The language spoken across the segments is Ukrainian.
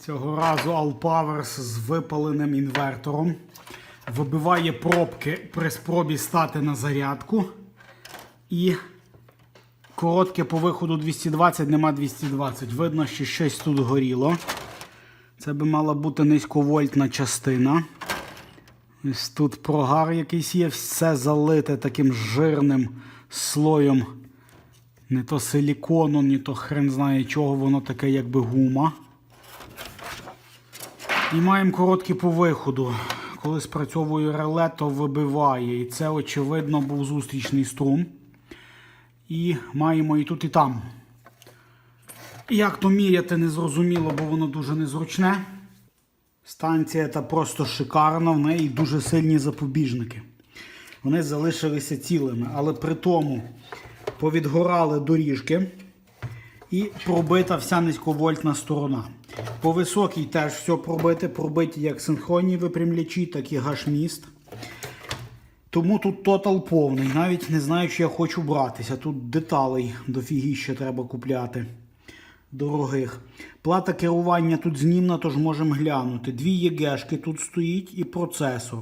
Цього разу Allpowers з випаленим інвертором. Вибиває пробки при спробі стати на зарядку. І коротке по виходу 220, нема 220. Видно, що щось тут горіло. Це би мала бути низьковольтна частина. Ось тут прогар якийсь є, все залите таким жирним слоєм. Не то силікону, ні то хрен знає чого, воно таке якби гума. І маємо короткі по виходу. Коли спрацьовує реле, то вибиває. І це, очевидно, був зустрічний струм. І маємо і тут, і там. Як то міряти, не зрозуміло, бо воно дуже незручне. Станція та просто шикарна, в неї дуже сильні запобіжники. Вони залишилися цілими, але при тому повідгорали доріжки і пробита вся низьковольтна сторона. По високій теж все пробите, пробиті як синхронні випрямлячі, так і гашміст. Тому тут тотал повний. Навіть не знаю, чи я хочу братися. Тут деталей дофігіще треба купляти. Дорогих. Плата керування тут знімна, тож можемо глянути. Дві ЄГшки тут стоїть і процесор.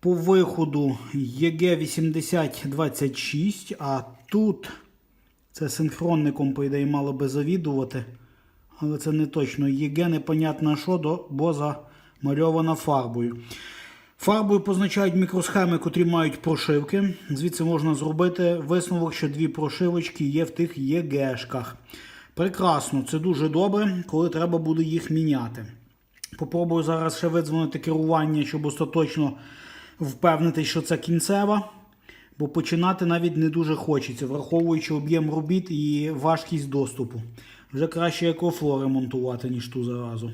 По виходу ЄГ8026, а тут це синхронником, по ідеї, мало би завідувати. Але це не точно. ЄГ непонятно що, бо замальована фарбою. Фарбою позначають мікросхеми, котрі мають прошивки. Звідси можна зробити висновок, що дві прошивочки є в тих ЄГшках. Прекрасно, це дуже добре, коли треба буде їх міняти. Попробую зараз ще видзвонити керування, щоб остаточно впевнитись, що це кінцева. Бо починати навіть не дуже хочеться, враховуючи об'єм робіт і важкість доступу. Вже краще екофло ремонтувати, ніж ту заразу.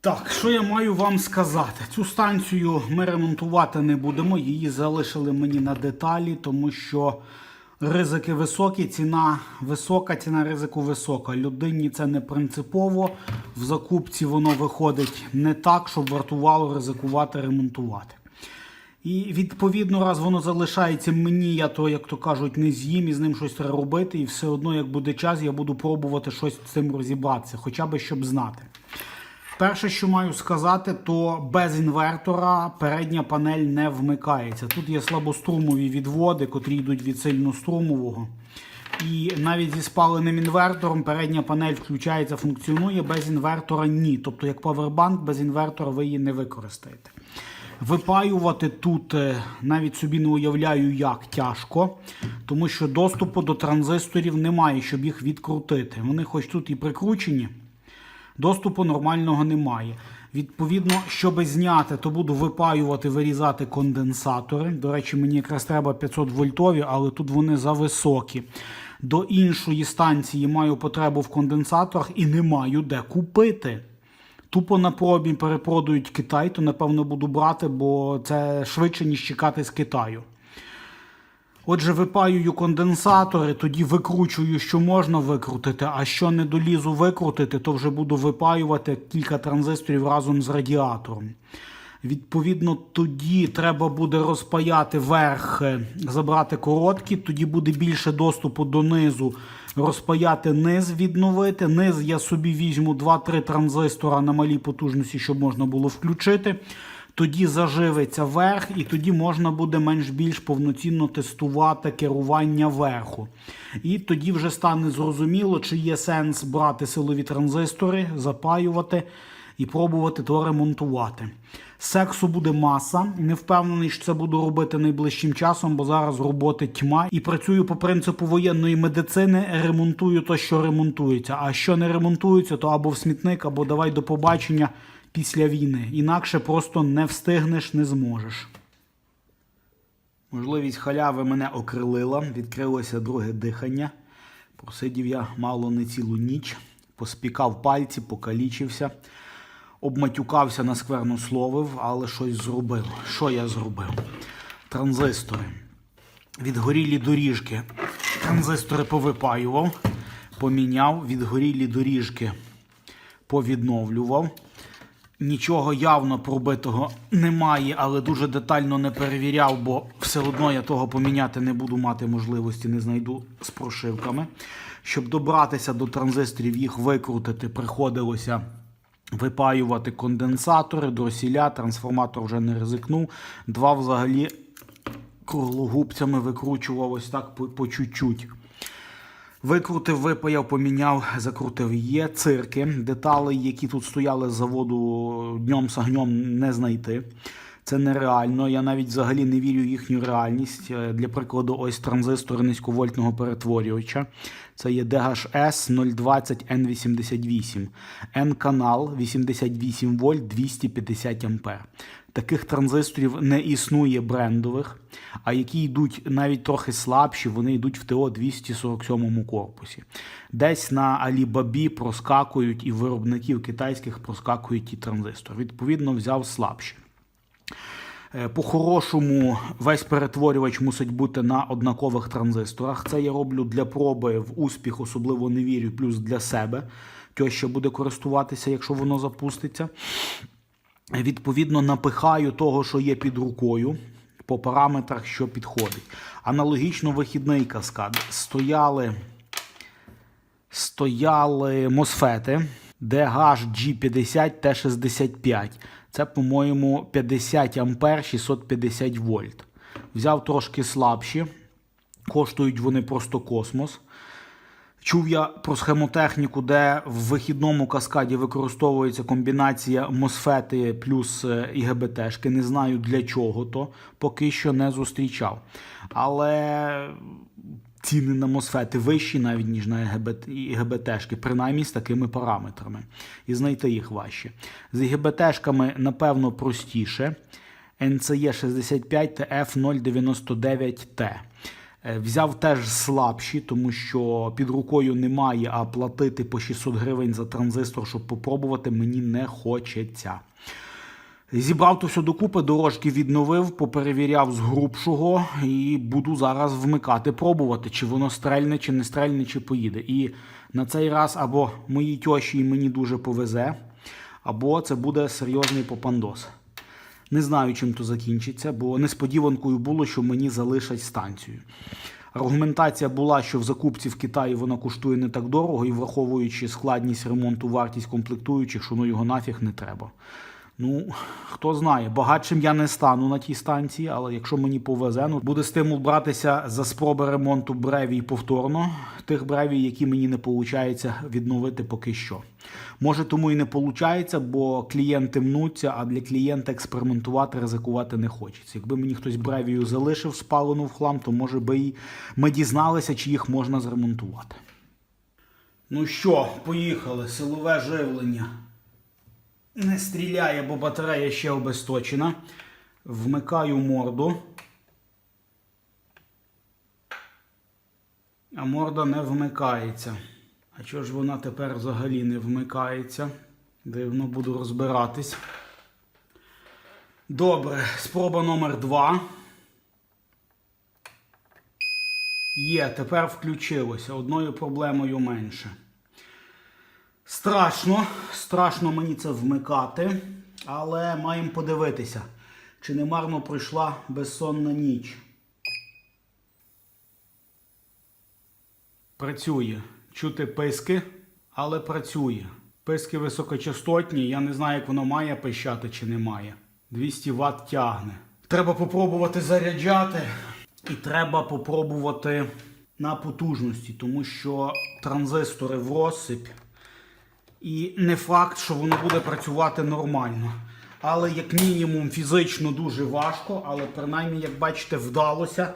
Так, що я маю вам сказати? Цю станцію ми ремонтувати не будемо. Її залишили мені на деталі, тому що ризики високі, ціна висока, ціна ризику висока. Людині це не принципово. В закупці воно виходить не так, щоб вартувало ризикувати ремонтувати. І відповідно, раз воно залишається мені, я то, як то кажуть, не з'їм і з ним щось робити. І все одно, як буде час, я буду пробувати щось з цим розібратися, хоча б щоб знати. Перше, що маю сказати, то без інвертора передня панель не вмикається. Тут є слабострумові відводи, котрі йдуть від сильнострумового. І навіть зі спаленим інвертором передня панель включається, функціонує, без інвертора ні. Тобто, як павербанк, без інвертора ви її не використаєте. Випаювати тут е, навіть собі не уявляю, як тяжко, тому що доступу до транзисторів немає, щоб їх відкрутити. Вони хоч тут і прикручені, доступу нормального немає. Відповідно, щоб зняти, то буду випаювати, вирізати конденсатори. До речі, мені якраз треба 500 вольтові, але тут вони зависокі. До іншої станції маю потребу в конденсаторах і не маю де купити. Тупо на пробі перепродають Китай, то напевно буду брати, бо це швидше, ніж чекати з Китаю. Отже, випаюю конденсатори, тоді викручую, що можна викрутити, а що не долізу викрутити, то вже буду випаювати кілька транзисторів разом з радіатором. Відповідно, тоді треба буде розпаяти верх, е, забрати короткі, тоді буде більше доступу до низу, розпаяти низ, відновити. Низ я собі візьму 2-3 транзистора на малій потужності, щоб можна було включити. Тоді заживиться верх, і тоді можна буде менш-більш повноцінно тестувати керування верху. І тоді вже стане зрозуміло, чи є сенс брати силові транзистори, запаювати і пробувати то ремонтувати. Сексу буде маса. Не впевнений, що це буду робити найближчим часом, бо зараз роботи тьма. І працюю по принципу воєнної медицини, ремонтую то, що ремонтується. А що не ремонтується, то або в смітник, або давай до побачення після війни. Інакше просто не встигнеш, не зможеш. Можливість халяви мене окрилила, відкрилося друге дихання. Просидів я мало не цілу ніч, поспікав пальці, покалічився, обматюкався на скверну словив, але щось зробив. Що я зробив? Транзистори. Відгорілі доріжки. Транзистори повипаював, поміняв, відгорілі доріжки повідновлював. Нічого явно пробитого немає, але дуже детально не перевіряв, бо все одно я того поміняти не буду мати можливості, не знайду з прошивками. Щоб добратися до транзисторів, їх викрутити, приходилося випаювати конденсатори, дросіля, трансформатор вже не ризикнув. Два взагалі круглогубцями викручував ось так по, по чуть-чуть. Викрутив, випаяв, поміняв, закрутив. Є цирки, деталей, які тут стояли з заводу днем з огнем, не знайти. Це нереально. Я навіть взагалі не вірю в їхню реальність. Е, Для прикладу, ось транзистор низьковольтного перетворювача. Це є DHS 020 N88. N-канал 88 вольт 250 ампер. Таких транзисторів не існує брендових, а які йдуть навіть трохи слабші, вони йдуть в ТО 247 корпусі. Десь на Alibaba проскакують і виробників китайських проскакують ті транзистори. Відповідно, взяв слабші. Е, По-хорошому, весь перетворювач мусить бути на однакових транзисторах. Це я роблю для проби в успіх, особливо не вірю, плюс для себе. Тьоща буде користуватися, якщо воно запуститься. Відповідно, напихаю того, що є під рукою, по параметрах, що підходить. Аналогічно вихідний каскад. Стояли, стояли мосфети DHG50 T65. Це, по-моєму, 50 ампер 650 вольт. Взяв трошки слабші. Коштують вони просто космос. Чув я про схемотехніку, де в вихідному каскаді використовується комбінація мосфети плюс е, ІГБТшки. Не знаю для чого то, поки що не зустрічав. Але ціни на мосфети вищі навіть, ніж на ІГБТ, ІГБТшки, принаймні з такими параметрами. І знайти їх важче. З ІГБТшками, напевно, простіше. NCE 65 та F099T. Е, Взяв теж слабші, тому що під рукою немає, а платити по 600 гривень за транзистор, щоб попробувати, мені не хочеться. Зібрав то все докупи, дорожки відновив, поперевіряв з грубшого і буду зараз вмикати, пробувати, чи воно стрельне, чи не стрельне, чи поїде. І на цей раз або моїй тьоші мені дуже повезе, або це буде серйозний попандос. Не знаю, чим то закінчиться, бо несподіванкою було, що мені залишать станцію. Аргументація була, що в закупці в Китаї вона коштує не так дорого, і враховуючи складність ремонту, вартість комплектуючих, що ну його нафіг не треба. Ну, хто знає, багатшим я не стану на тій станції, але якщо мені повезе, ну буде стимул братися за спроби ремонту бревій повторно, тих бревій, які мені не виходить відновити поки що. Може, тому і не виходить, бо клієнти мнуться, а для клієнта експериментувати, ризикувати не хочеться. Якби мені хтось бревію залишив спалену в хлам, то може би і ми дізналися, чи їх можна зремонтувати. Ну що, поїхали, силове живлення. Не стріляє, бо батарея ще обесточена. Вмикаю морду. А морда не вмикається. А чого ж вона тепер взагалі не вмикається? Дивно буду розбиратись. Добре, спроба номер два. Є, тепер включилося. Одною проблемою менше. Страшно, страшно мені це вмикати, але маємо подивитися, чи не марно пройшла безсонна ніч. Працює. Чути писки, але працює. Писки високочастотні, я не знаю, як воно має пищати чи не має. 200 Вт тягне. Треба попробувати заряджати. І треба попробувати на потужності, тому що транзистори в розсип. І не факт, що воно буде працювати нормально. Але як мінімум фізично дуже важко, але принаймні, як бачите, вдалося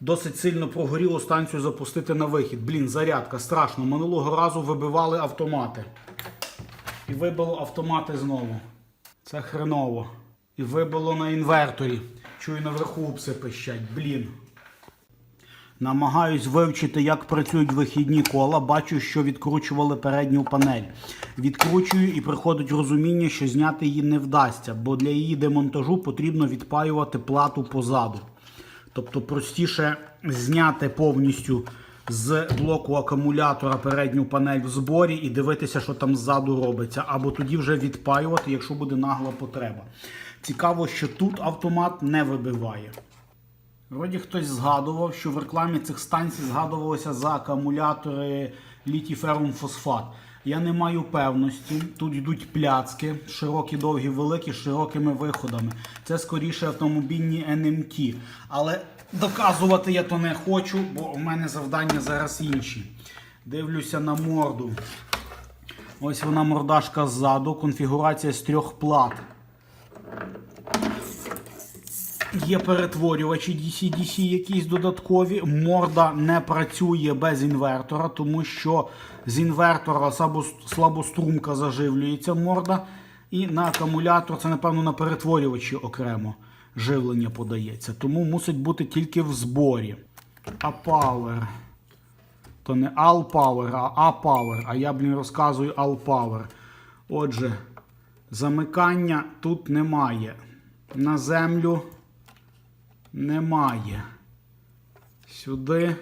досить сильно прогоріло станцію запустити на вихід. Блін, зарядка страшно. Минулого разу вибивали автомати. І вибило автомати знову. Це хреново. І вибило на інверторі. Чую наверху пси пищать. Блін. Намагаюсь вивчити, як працюють вихідні кола. Бачу, що відкручували передню панель. Відкручую і приходить розуміння, що зняти її не вдасться, бо для її демонтажу потрібно відпаювати плату позаду. Тобто простіше зняти повністю з блоку акумулятора передню панель в зборі і дивитися, що там ззаду робиться, або тоді вже відпаювати, якщо буде нагла потреба. Цікаво, що тут автомат не вибиває. Вроді хтось згадував, що в рекламі цих станцій згадувалося за акумулятори літій ферум фосфат. Я не маю певності. Тут йдуть пляцки, широкі, довгі, великі, з широкими виходами. Це скоріше автомобільні NMT. Але доказувати я то не хочу, бо у мене завдання зараз інші. Дивлюся на морду. Ось вона мордашка ззаду, конфігурація з трьох плат. Є перетворювачі DC-DC якісь додаткові. Морда не працює без інвертора, тому що з інвертора слабострумка заживлюється морда. І на акумулятор, це, напевно, на перетворювачі окремо живлення подається. Тому мусить бути тільки в зборі. А Power. То не All Power, а A Power. А я, блін, розказую All Power. Отже, замикання тут немає. На землю немає. Сюди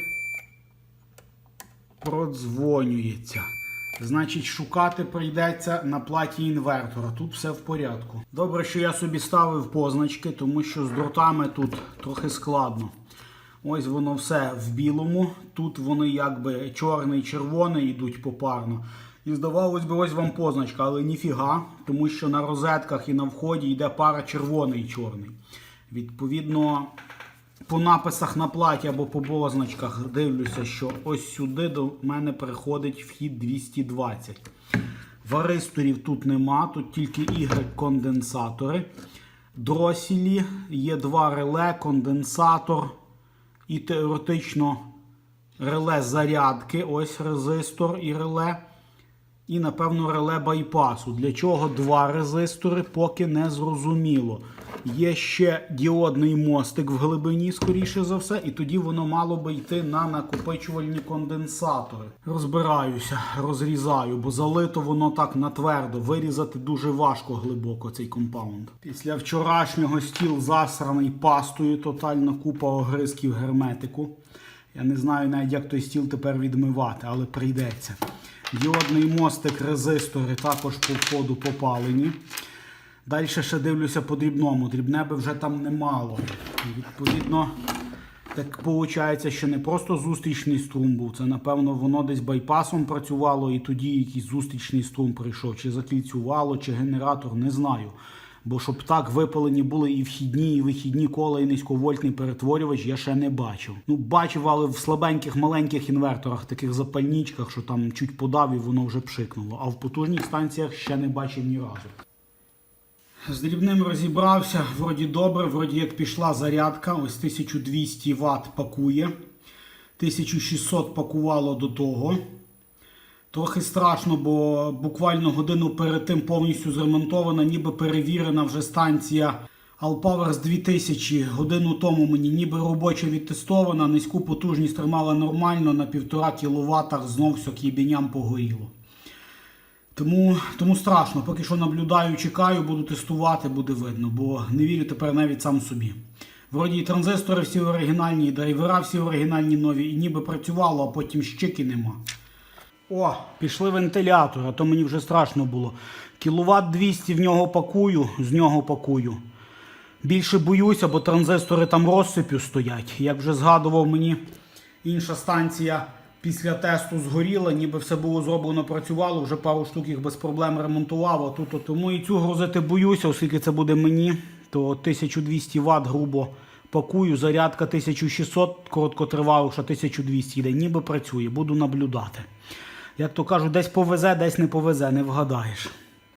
продзвонюється. Значить, шукати прийдеться на платі інвертора. Тут все в порядку. Добре, що я собі ставив позначки, тому що з дротами тут трохи складно. Ось воно все в білому. Тут вони якби чорний, червоний йдуть попарно. І здавалось би, ось вам позначка, але ніфіга, тому що на розетках і на вході йде пара червоний і чорний. Відповідно, по написах на платі або по позначках дивлюся, що ось сюди до мене приходить вхід 220. Варисторів тут нема, тут тільки Y-конденсатори. Дросілі, є два реле, конденсатор і теоретично реле зарядки. Ось резистор і реле. І, напевно, реле байпасу. Для чого два резистори, поки не зрозуміло. Є ще діодний мостик в глибині, скоріше за все, і тоді воно мало би йти на накопичувальні конденсатори. Розбираюся, розрізаю, бо залито воно так натвердо. Вирізати дуже важко глибоко цей компаунд. Після вчорашнього стіл засраний пастою, тотальна купа огризків герметику. Я не знаю навіть, як той стіл тепер відмивати, але прийдеться. Діодний мостик, резистори також по входу попалені. Далі ще дивлюся по дрібному. Дрібне би вже там немало. І, Відповідно, так виходить, що не просто зустрічний струм був. Це, напевно, воно десь байпасом працювало, і тоді якийсь зустрічний струм прийшов. Чи закліцювало, чи генератор, не знаю. Бо щоб так випалені були і вхідні, і вихідні кола, і низьковольтний перетворювач, я ще не бачив. Ну, бачив, але в слабеньких маленьких інверторах, таких запальничках, що там чуть подав і воно вже пшикнуло. А в потужних станціях ще не бачив ні разу. З дрібним розібрався, вроді добре, вроді як пішла зарядка, ось 1200 Вт пакує. 1600 пакувало до того. Трохи страшно, бо буквально годину перед тим повністю зремонтована, ніби перевірена вже станція Alpowers 2000. Годину тому мені ніби робоча відтестована, низьку потужність тримала нормально, на 1,5 кВт знов все к погоріло. Тому, тому страшно, поки що наблюдаю, чекаю, буду тестувати, буде видно, бо не вірю тепер навіть сам собі. Вроді і транзистори всі оригінальні, і драйвера всі оригінальні нові, і ніби працювало, а потім щики нема. О, пішли вентилятори, а то мені вже страшно було. Кіловат 200 в нього пакую, з нього пакую. Більше боюся, бо транзистори там розсипю стоять. Як вже згадував мені, інша станція після тесту згоріла, ніби все було зроблено, працювало, вже пару штук їх без проблем ремонтував. А тут, тому і цю грузити боюся, оскільки це буде мені, то 1200 Вт грубо пакую, зарядка 1600, короткотриваліша 1200 йде, ніби працює, буду наблюдати. Як то кажуть, десь повезе, десь не повезе, не вгадаєш.